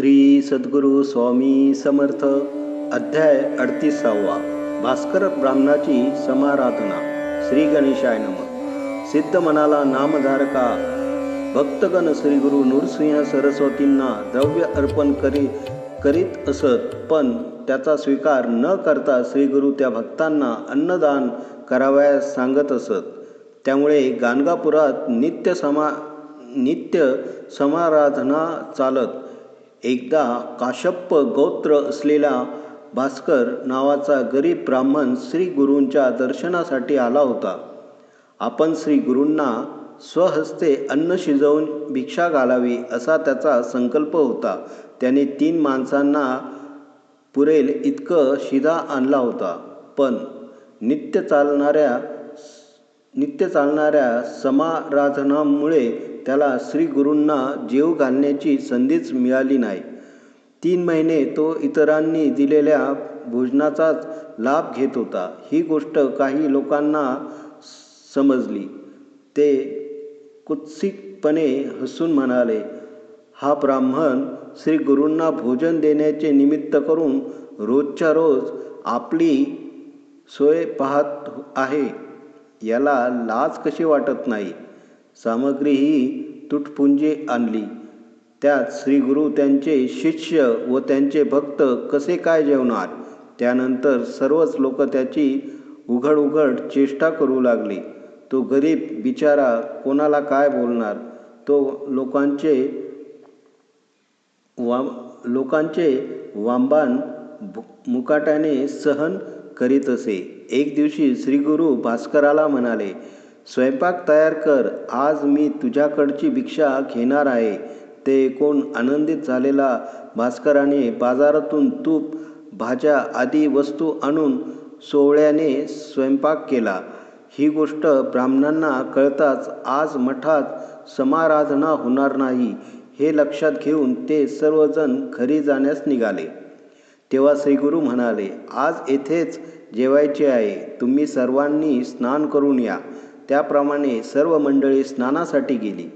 श्री सद्गुरू स्वामी समर्थ. अध्याय अडतीसावा. भास्कर ब्राह्मणाची समाराधना. श्री गणेशाय नम. सिद्ध मनाला नामधारका. भक्तगण श्री गुरु नृसिंह सरस्वतींना द्रव्य अर्पण करी करीत असत पण त्याचा स्वीकार न करता श्री गुरु त्या भक्तांना अन्नदान करावयास सांगत असत. त्यामुळे गाणगापुरात नित्य समा नित्य समाराधना चालत एकदा काश्यप गोत्र असलेला भास्कर नावाचा गरीब ब्राह्मण श्री गुरूंच्या दर्शनासाठी आला होता. आपण श्री गुरूंना स्वहस्ते अन्न शिजवून भिक्षा घालावी असा त्याचा संकल्प होता. त्याने तीन माणसांना पुरेल इतकं शिदा आणला होता. पण नित्य चालणाऱ्या नित्य चालणाऱ्या समाराधनामुळे त्याला श्री गुरूंना जेव घालण्याची संधीच मिळाली नाही. तीन महिने तो इतरांनी दिलेल्या भोजनाचाच लाभ घेत होता. ही गोष्ट काही लोकांना समजली. ते कुत्सिकपणे हसून म्हणाले हा ब्राह्मण श्री गुरूंना भोजन देण्याचे निमित्त करून रोजच्या रोज आपली सोय पाहत आहे. याला लाज कशी वाटत नाही? सामग्री ही तुटपुंजी आणली. त्यात श्री गुरु त्यांचे शिष्य व त्यांचे भक्त कसे काय जेवणार? त्यानंतर सर्वच लोक त्याची उघड उघड चेष्टा करू लागली. तो गरीब बिचारा कोणाला काय बोलणार? तो लोकांचे वाम लोकांचे वांबान मुकाट्याने सहन करीत असे. एक दिवशी श्रीगुरू भास्कराला म्हणाले स्वयंपाक तयार कर. आज मी तुझ्याकडची भिक्षा घेणार आहे. ते ऐकून आनंदित झालेला भास्कराने बाजारातून तूप भाज्या आदी वस्तू आणून सोवळ्याने स्वयंपाक केला. ही गोष्ट ब्राह्मणांना कळताच आज मठात समाराधना होणार नाही. हे लक्षात घेऊन ते सर्वजण घरी जाण्यास निघाले. तेव्हा श्रीगुरू म्हणाले आज येथेच जेवायचे आहे. तुम्ही सर्वांनी स्नान करून या. त्याप्रमाणे सर्व मंडळी स्नानासाठी गेली.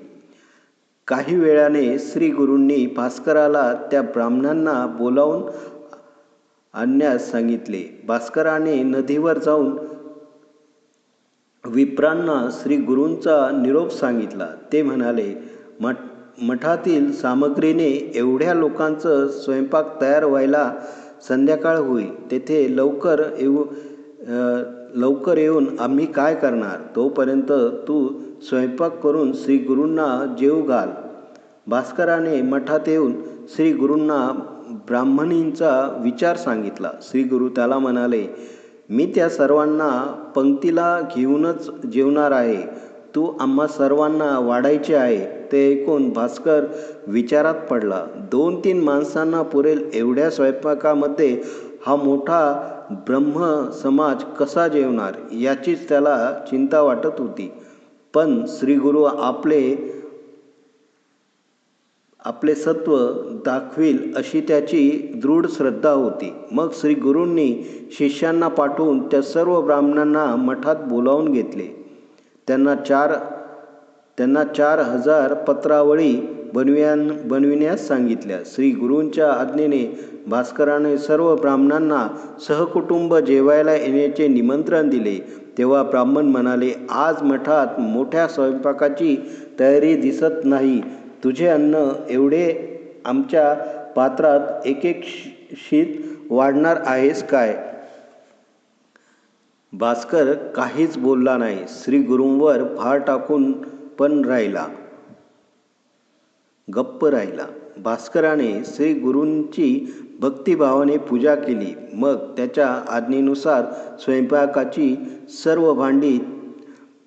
काही वेळाने श्री गुरूंनी भास्कराला त्या ब्राह्मणांना बोलावून आणण्यास सांगितले. भास्कराने नदीवर जाऊन विप्रांना श्री गुरूंचा निरोप सांगितला. ते म्हणाले मठ मठातील सामग्रीने एवढ्या लोकांचं स्वयंपाक तयार व्हायला संध्याकाळ होईल. तेथे लवकर येऊ लवकर येऊन आम्ही काय करणार? तोपर्यंत तू स्वयंपाक करून श्री गुरूंना जेव घाल. भास्कराने मठात येऊन श्री गुरूंना ब्राह्मणींचा विचार सांगितला. श्री गुरु त्याला म्हणाले मी त्या सर्वांना पंक्तीला घेऊनच जेवणार आहे. तू आम्हा सर्वांना वाढायचे आहे. ते ऐकून भास्कर विचारात पडला. दोन तीन माणसांना पुरेल एवढ्या स्वयंपाकामध्ये हा मोठा ब्रह्म समाज कसा जेवणार याचीच त्याला चिंता वाटत होती. पण श्रीगुरु आपले आपले सत्व दाखवील अशी त्याची दृढ श्रद्धा होती. मग श्री गुरूंनी शिष्यांना पाठवून त्या सर्व ब्राह्मणांना मठात बोलावून घेतले. त्यांना चार त्यांना चार हजार पत्रावळी बनवियान बनविण्यास सांगितल्या. श्री गुरूंच्या आज्ञेने भास्कराने सर्व ब्राह्मणांना सहकुटुंब जेवायला येण्याचे निमंत्रण दिले. तेव्हा ब्राह्मण म्हणाले आज मठात मोठ्या स्वयंपाकाची तयारी दिसत नाही. तुझे अन्न एवढे आमच्या पात्रात एक एक शीत वाढणार आहेस काय? भास्कर काहीच बोलला नाही. श्री गुरूंवर भार टाकून पण राहिला. गप्प राहिला. भास्कराने श्री गुरूंची भक्तिभावाने पूजा केली. मग त्याच्या आज्ञेनुसार स्वयंपाकाची सर्व भांडी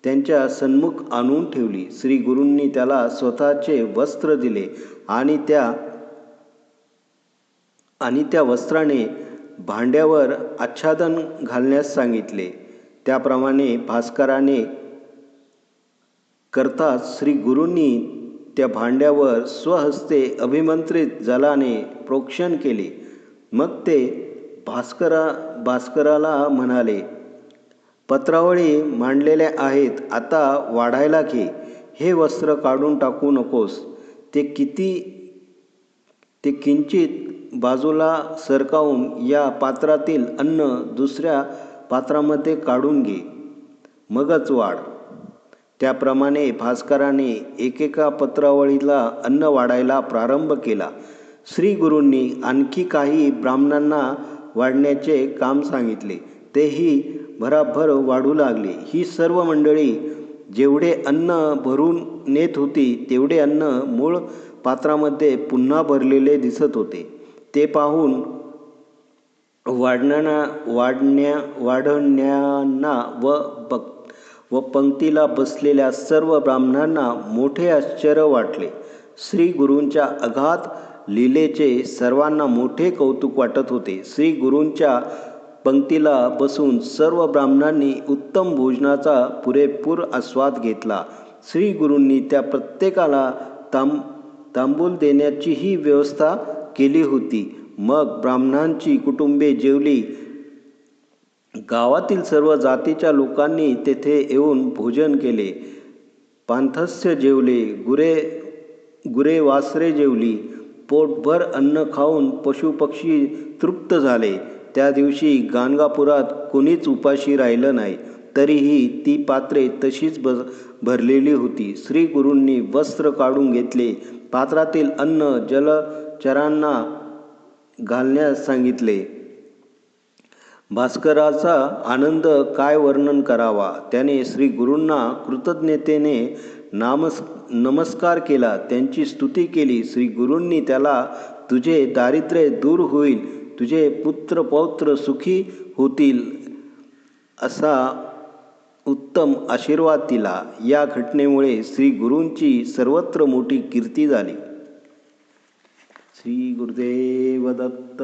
त्यांच्या सन्मुख आणून ठेवली. श्री गुरूंनी त्याला स्वतःचे वस्त्र दिले आणि त्या आणि त्या वस्त्राने भांड्यावर आच्छादन घालण्यास सांगितले. त्याप्रमाणे भास्कराने करताच श्री गुरूंनी त्या भांड्यावर स्वहस्ते अभिमंत्रित जलाने प्रोक्षण केले. मग ते भास्करा भास्कराला म्हणाले पत्रावळी मांडलेल्या आहेत आता वाढायला घे. हे वस्त्र काढून टाकू नकोस. ते किती ते किंचित बाजूला सरकावून या पात्रातील अन्न दुसऱ्या पात्रामध्ये काढून घे. मगच वाढ. त्याप्रमाणे भास्कराने एकेका पत्रावळीला अन्न वाढायला प्रारंभ केला. श्री गुरूंनी आणखी काही ब्राह्मणांना वाढण्याचे काम सांगितले. तेही भराभर वाढू लागले. ही सर्व मंडळी जेवढे अन्न भरून नेत होती तेवढे अन्न मूळ पात्रामध्ये पुन्हा भरलेले दिसत होते. ते पाहून वाढण्याना वाढण्या वाढण्याना व बघ व पंक्तीला बसलेल्या सर्व ब्राह्मणांना मोठे आश्चर्य वाटले. श्री गुरूंच्या अगाध लीलेचे सर्वांना मोठे कौतुक वाटत होते. श्री गुरूंच्या पंक्तीला बसून सर्व ब्राह्मणांनी उत्तम भोजनाचा पुरेपूर आस्वाद घेतला. श्री गुरूंनी त्या प्रत्येकाला तांब तांबूल देण्याचीही व्यवस्था केली होती. मग ब्राह्मणांची कुटुंबे जेवली. गावातील सर्व जातीच्या लोकांनी तेथे येऊन भोजन केले. पांथस्य जेवले गुरे गुरे वासरे जेवली. पोटभर अन्न खाऊन पशुपक्षी तृप्त झाले. त्या दिवशी गाणगापुरात कोणीच उपाशी राहिलं नाही. तरीही ती पात्रे तशीच ब भरलेली होती. श्री गुरूंनी वस्त्र काढून घेतले. पात्रातील अन्न जलचरांना घालण्यास सांगितले. भास्कराचा आनंद काय वर्णन करावा? त्याने श्री गुरूंना कृतज्ञतेने नामस नमस्कार केला. त्यांची स्तुती केली. श्री गुरूंनी त्याला तुझे दारिद्र्य दूर होईल. तुझे पुत्र पौत्र सुखी होतील. असा उत्तम आशीर्वाद दिला. या घटनेमुळे श्री गुरूंची सर्वत्र मोठी कीर्ती झाली. श्री गुरुदेव दत्त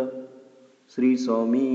श्री स्वामी